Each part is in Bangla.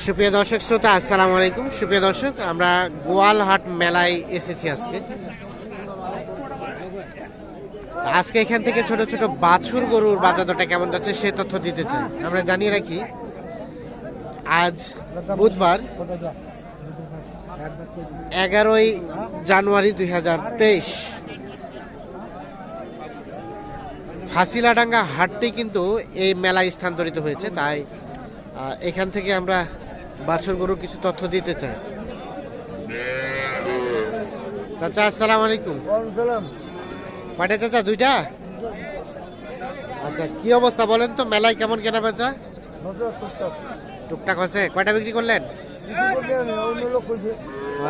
সুপ্রিয় দর্শক, শ্রোতা, আসসালামু আলাইকুম। সুপ্রিয় দর্শক, আমরা গোয়ালহাট মেলায় এসেছি আজকে। আজকে এখান থেকে ছোট ছোট বাছুর গরুর বাজার দরটা কেমন যাচ্ছে সে তথ্য দিতে চাই। আমরা জানিয়ে রাখি, আজ বুধবার এগারোই জানুয়ারি দুই হাজার তেইশ। ফাঁসিলাডাঙ্গা হাটটি কিন্তু এই মেলায় স্থানান্তরিত হয়েছে, তাই এখান থেকে আমরা বাছুর গরু কিছু তথ্য দিতে চাই চাচা আসসালামু আলাইকুম। কয়টা চাচা দুইটা? আচ্ছা কি অবস্থা বলেন তো? মেলায় কেমন কেনা বেচা? টুকটাক আছে কয়টা বিক্রি করলেন?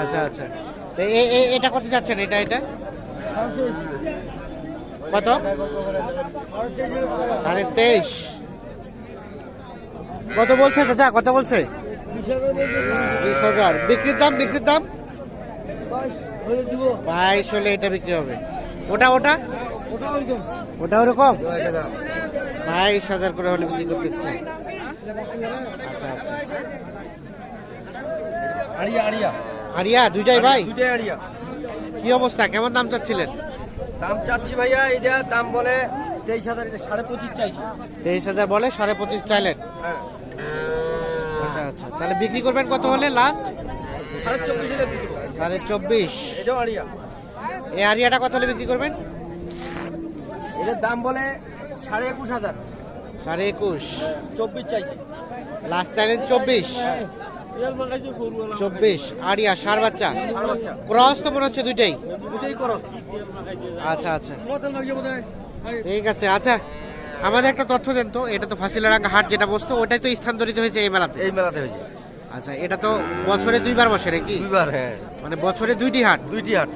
আচ্ছা আচ্ছা। এটা কত যাচ্ছেন? এটা এটা? কত? সাড়ে তেইশ। কত বলছে চাচা? কত বলছে? বিশ হাজার বিক্রির দাম বিক্রির দাম? বাইশ হলে এটা বিক্রি হবে। ওটা ওটা? ওটা ওরকম? বাইশ হাজার করে হলে বিক্রি করতে চাই আচ্ছা আচ্ছা। আড়িয়া আরিয়া। দুইটাই ভাই? দুইটাই আড়িয়া কি অবস্থা? কেমন দাম চাচ্ছিলেন? দাম চাচ্ছি ভাইয়া এটা দাম বলে তেইশ হাজার সাড়ে পঁচিশ চাইছি। তেইশ হাজার বলে সাড়ে পঁচিশ চাইলেন। হ্যাঁ। তাহলে বিক্রি করবেন কত হলে লাস্ট সাড়ে চব্বিশ। এই আরিয়াটা কত হলে বিক্রি করবেন? এটার দাম বলে সাড়ে একুশ হাজার। সাড়ে একুশ। চব্বিশ চাইছি। লাস্ট চাইলেন চব্বিশ। চব্বিশ। আরিয়া সার বাচ্চা? ক্রস তো মনে হচ্ছে দুইটাই। আচ্ছা আচ্ছা। ঠিক আছে আচ্ছা। আমাদের একটা তথ্য দেন তো এটা তো ফাঁসিলারাঙ্গা হাট যেটা বসতো ওটাই তো স্থানান্তরিত হয়েছে এই মেলাতে। এই মেলাতে হয়েছে। আচ্ছা এটা তো বছরে দুইবার বসে নাকি? দুইবার হ্যাঁ। মানে বছরে দুইটি হাট? দুইটি হাট।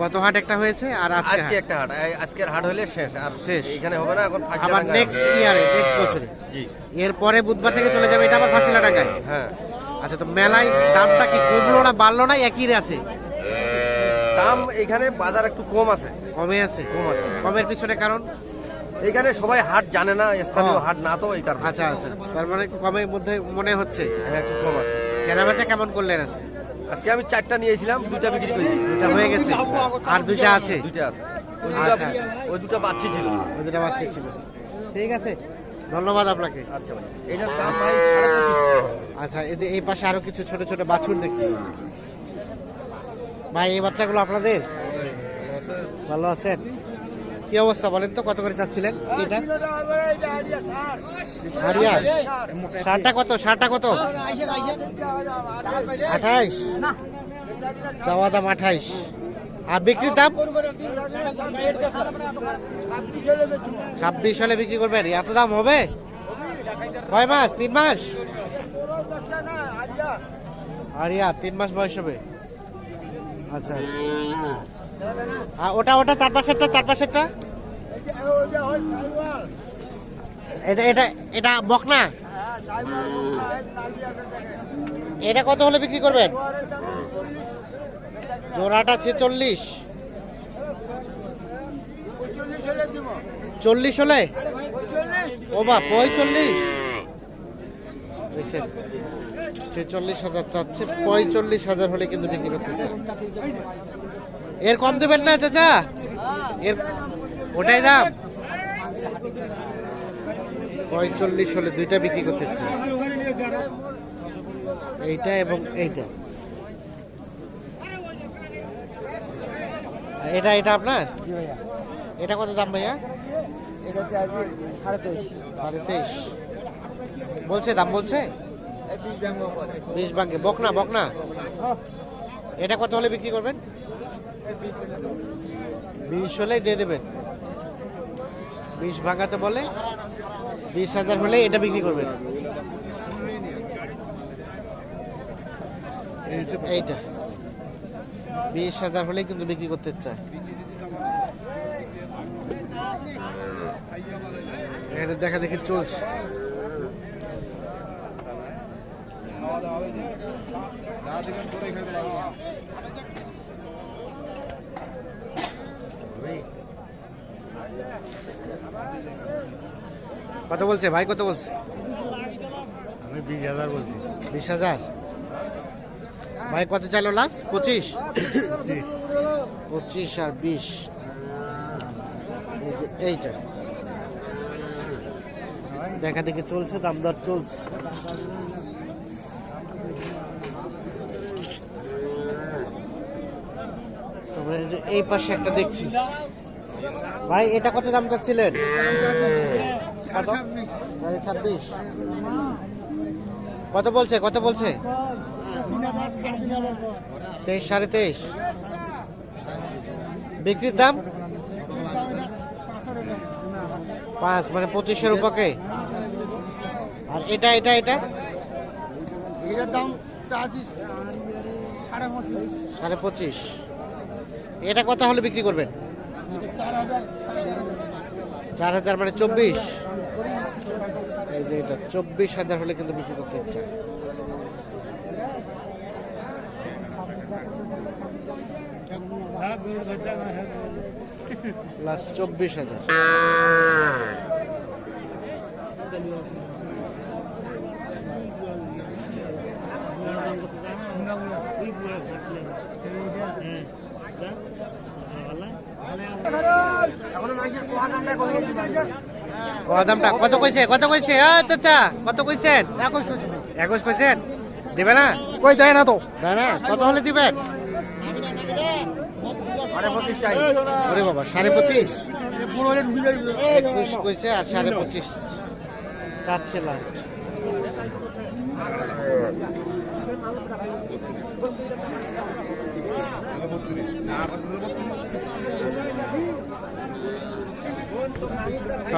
গত হাট একটা হয়েছে আর আজকে আজকে। একটা হাট। আজকের হাট হলে শেষ। আর শেষ। এখানে হবে না এখন আবার নেক্সট। ইয়ারে নেক্সট বছরে? জি। এরপরে বুধবার থেকে চলে যাবে এটা আবার ফাঁসিলাডাঙ্গায় হ্যাঁ। আচ্ছা তো মেলায় দামটা কি কমলো না বাড়লো না একই আছে? দাম এখানে বাজার একটু কম আছে। কমে আছে? কম আছে। কমের পিছনে কারণ? এখানে সবাই হাট জানে না স্থানীয় হাট না তো এই কারণে। আচ্ছা আচ্ছা। তার মানে একটু কমের মধ্যে মনে হচ্ছে। হ্যাঁ একটু কম আছে। কেনাবেচা কেমন করলেন আজকে? আজকে আমি চারটা নিয়েছিলাম দুইটা বিক্রি করেছি। দুটা হয়ে গেছে। আর দুইটা আছে? দুইটা আছে। ওই দুটা আচ্ছা, আচ্ছা। ওই দুটা বাচ্চা ছিল। ওই দুটা বাচ্চা ছিল। ঠিক আছে। ধন্যবাদ আপনাকে। আচ্ছা ভাই। এটার দাম ভাই আচ্ছা এই যে এই পাশে আরও কিছু ছোট ছোট বাছুর দেখছি। ভাই এই বাচ্চাগুলো আপনাদের? ভালো আছেন? কি অবস্থা বলেন তো? কত করে চাচ্ছিলেন এটা? হারিয়া শার্টটা কত? শার্টটা কত? আঠাইশ। চাওয়া দাম আঠাইশ। আর বিক্রির দাম? ছাব্বিশ হলে বিক্রি করবেন। এত দাম হবে? কয় মাস? তিন মাস? আরিয়া তিন মাস বয়স হবে। আচ্ছা আচ্ছা। ওটা ওটা চার পাশেরটা চার পাশেরটা? এটা এটা এটা বকনা? এটা কত হলে বিক্রি করবেন? জোড়াটা ছেচল্লিশ। চল্লিশ হলে? ও বা পঁয়চল্লিশ। দেখছেন? ছেচল্লিশ হাজার চাচ্ছে পঁয়চল্লিশ হাজার হলে কিন্তু বিক্রি করতে চায়। এর কম দেবেন না চাচা? এর ওটাই দাম। পঁয়চল্লিশ হলে দুইটা বিক্রি করতে চায়। এইটা এবং এইটা। এটা এটা আপনার? এটা কত দাম ভাইয়া? এটা সাড়ে তেইশ। সাড়ে তেইশ। বলছে দাম বলছে? বিশ ভাঙ্গে বকনা বকনা? এটা কত হলে বিক্রি করবেন? বিশ হলেই দিয়ে দেবেন। বিশ ভাঙাতে বলে বিশ হাজার হলে এটা বিক্রি করবেন। এইটা। বিশ হাজার হলে কিন্তু বিক্রি করতে চায় এখানে দেখা দেখি চলছে। কত বলছে? ভাই কত বলছে? আমি বিশ হাজার বলছি। বিশ হাজার? ভাই কত চাইলো লাস্ট পঁচিশ? পঁচিশ। পঁচিশ আর বিশ। এই এইটা। দেখা দেখি চলছে দাম দর চলছে। এই পাশে একটা দেখছি। ভাই এটা কত দাম চাচ্ছিলেন? কত? সাড়ে ছাব্বিশ। কত বলছে? কত বলছে? তেইশ সাড়ে তেইশ। বিক্রির দাম? পাঁচ মানে পঁচিশের উপকে। আর এটা এটা এটা? এটার দাম সাড়ে পঁচিশ। এটা কত হলে বিক্রি করবেন? চার হাজার মানে চব্বিশ। এই যে এটা, চব্বিশ হাজার হলে কিন্তু বিক্রি করতে ইচ্ছা। প্লাস চব্বিশ হাজার। এখনও দামটা কত কইছে কত কইছে? চাচা কত কইছেন? একুশ কইছেন? দিবে না? কই দেয় না তো। দেয় না? কত হলে দিবেন? সাড়ে পঁচিশ ওরে বাবা সাড়ে একুশ কইছে আর সাড়ে পঁচিশ। চাচ্ছে লাস্ট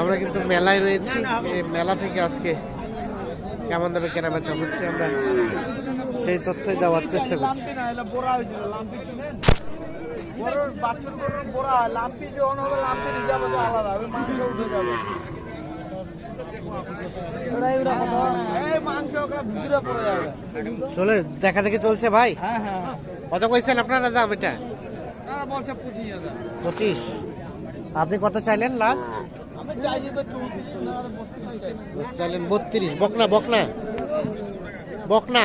আমরা কিন্তু মেলায় রয়েছি। এই মেলা থেকে আজকে কেমন দামে কেনা বেচা হচ্ছে আমরা সেই তথ্যই দেওয়ার চেষ্টা করছি। যাবে। চলে দেখা দেখি চলছে ভাই? হ্যাঁ হ্যাঁ। কত কইছেন আপনারা দাম এটা? পঁচিশ আপনি কত চাইলেন লাস্ট চাইলেন বত্রিশ। বকনা বকনা। বকনা?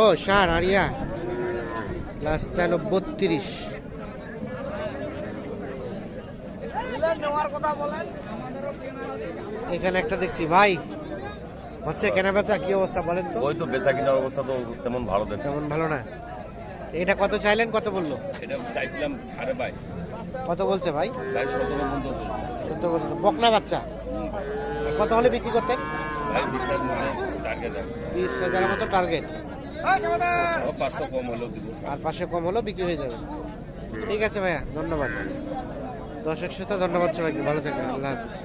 ও সার আরিয়া। লাস্ট চাইলো বত্রিশ। এখানে একটা দেখছি ভাই। হচ্ছে কেনা বেচা কি অবস্থা বলেন তো? ওই তো বেচা কিনার অবস্থা তো তেমন ভালো দেন তেমন ভালো না। এটা কত চাইলেন কত বলল? এটা চাইছিলাম সাড়ে বাইশ। কত বলছে ভাই? তাই সতেরো পর্যন্ত বলছে। বলছে। বকনা বাচ্চা। কত হলে বিক্রি করতেন? ভাই বিশ টার্গেট আছে। বিশ হাজারের মতো টার্গেট আরও পাঁচশো কম হলেও আর পাশে কম হলেও বিক্রি হয়ে যাবে। ঠিক আছে ভাইয়া ধন্যবাদ। দর্শক শ্রোতা ধন্যবাদ সবাইকে। ভালো থাকবেন। আল্লাহ হাফিজ।